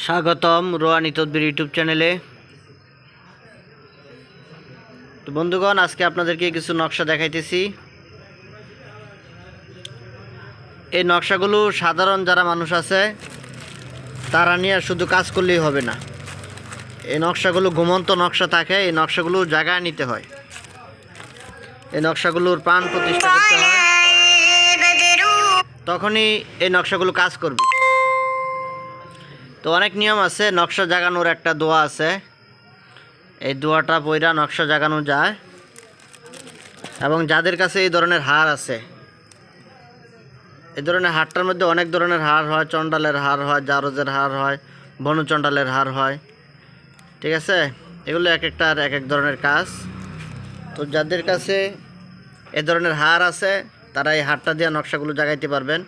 স্বাগতম রোয়ানি তদ্বির ইউটিউব চ্যানেলে। তো বন্ধুগণ, আজকে আপনাদেরকে কিছু নকশা দেখাইতেছি। এই নকশাগুলো সাধারণ যারা মানুষ আছে, তারা নিয়ে শুধু কাজ করলেই হবে না। এই নকশাগুলো ঘুমন্ত নকশা থাকে, এই নকশাগুলো জায়গায় নিতে হয়। এই নকশাগুলোর প্রাণ প্রতিষ্ঠা করতে হয়। তখনই এই নকশাগুলো কাজ করবে। তো অনেক নিয়ম আছে, নকশা জাগানোর একটা দোয়া আছে। এই দোয়াটা বইরা নকশা জাগানো যায়। এবং যাদের কাছে এই ধরনের হার আছে, এই ধরনের হারটার মধ্যে অনেক ধরনের হার হয় চণ্ডালের হার হয়, জারজের হার হয় বনুচণ্ডালের হার হয়। ঠিক আছে? এগুলো এক একটার এক এক ধরনের কাজ। তো যাদের কাছে এ ধরনের হার আছে, তারা এই হারটা দিয়ে নকশাগুলো জাগাইতে পারবেন।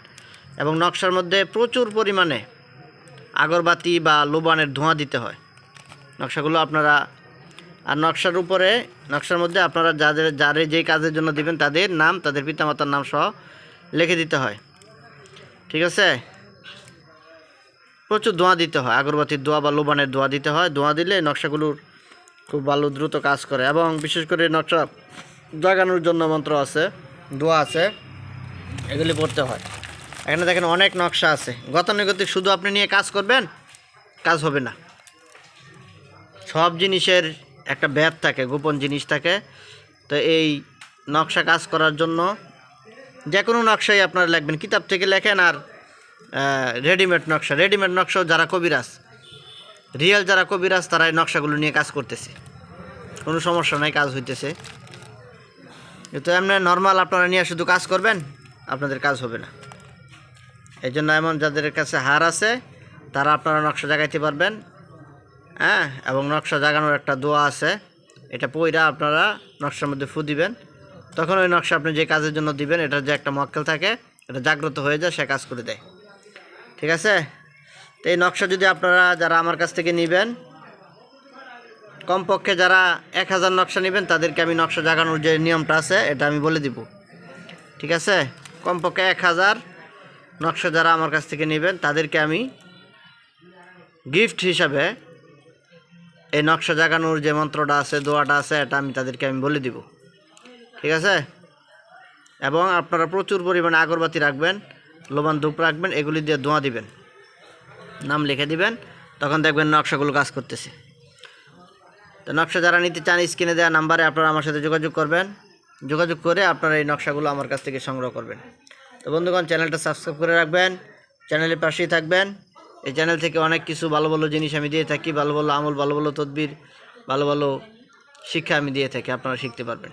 এবং নকশার মধ্যে প্রচুর পরিমাণে আগরবাতি বা লোবানের ধোঁয়া দিতে হয়। নকশাগুলো আপনারা, আর নকশার উপরে, নকশার মধ্যে আপনারা যাদের, যারে যেই কাজের জন্য দিবেন তাদের নাম, তাদের পিতামাতার নাম সহ লিখে দিতে হয়। ঠিক আছে? প্রচুর ধোঁয়া দিতে হয়। আগরবাতির ধোঁয়া বা লোবানের ধোঁয়া দিতে হয়। ধোঁয়া দিলে নকশাগুলোর খুব ভালো, দ্রুত কাজ করে। এবং বিশেষ করে নকশা জাগানোর জন্য মন্ত্র আছে, দোয়া আছে, এগুলি পড়তে হয়। এখানে দেখেন অনেক নকশা আছে। গতানুগতিক শুধু আপনি নিয়ে কাজ করবেন, কাজ হবে না। সব জিনিসের একটা ব্যাদ থাকে, গোপন জিনিস থাকে। তো এই নকশা কাজ করার জন্য যে কোনো নকশাই আপনারা লিখবেন। কিতাব থেকে লেখেন আর রেডিমেড নকশা। রেডিমেড নকশাও যারা কবিরাজ রিয়েল যারা কবিরাজ তারা এই নকশাগুলো নিয়ে কাজ করতেছে। কোনো সমস্যা নাই, কাজ হইতেছে। কিন্তু এমনি নর্মাল আপনারা নিয়ে শুধু কাজ করবেন, আপনাদের কাজ হবে না। এই জন্য এমন যাদের কাছে হার আছে, তারা আপনারা নকশা জাগাইতে পারবেন। হ্যাঁ এবং নকশা জাগানোর একটা দোয়া আছে। এটা পইরা আপনারা নকশার মধ্যে ফু দিবেন। তখন ওই নকশা আপনি যে কাজের জন্য দিবেন, এটার যে একটা মক্কেল থাকে, এটা জাগ্রত হয়ে যায়, সে কাজ করে দেয়। ঠিক আছে? তো এই নকশা যদি আপনারা যারা আমার কাছ থেকে নেবেন, কমপক্ষে যারা এক হাজার নকশা নেবেন, তাদেরকে আমি নকশা জাগানোর যে নিয়মটা আছে, এটা আমি বলে দিব। ঠিক আছে? কমপক্ষে এক হাজার নকশা যারা আমার কাছ থেকে নেবেন, তাদেরকে আমি গিফট হিসাবে এই নকশা জাগানোর যে মন্ত্রটা আছে, দোয়াটা আছে, এটা আমি তাদেরকে আমি বলে দিব। ঠিক আছে? এবং আপনারা প্রচুর পরিমাণে আগরবাতি রাখবেন, লোবান ধূপ রাখবেন, এগুলি দিয়ে ধোঁয়া দিবেন। নাম লিখে দিবেন, তখন দেখবেন নকশাগুলো কাজ করতেছে। তো নকশা যারা নিতে চান, স্ক্রিনে দেওয়া নাম্বারে আপনারা আমার সাথে যোগাযোগ করবেন। যোগাযোগ করে আপনারা এই নকশাগুলো আমার কাছ থেকে সংগ্রহ করবেন। তো বন্ধুগণ, চ্যানেলটা সাবস্ক্রাইব করে রাখবেন, চ্যানেলের পাশেই থাকবেন। এই চ্যানেল থেকে অনেক কিছু ভালো ভালো জিনিস আমি দিয়ে থাকি, ভালো ভালো আমল, ভালো ভালো তদবির, ভালো ভালো শিক্ষা আমি দিয়ে থাকি, আপনারা শিখতে পারবেন।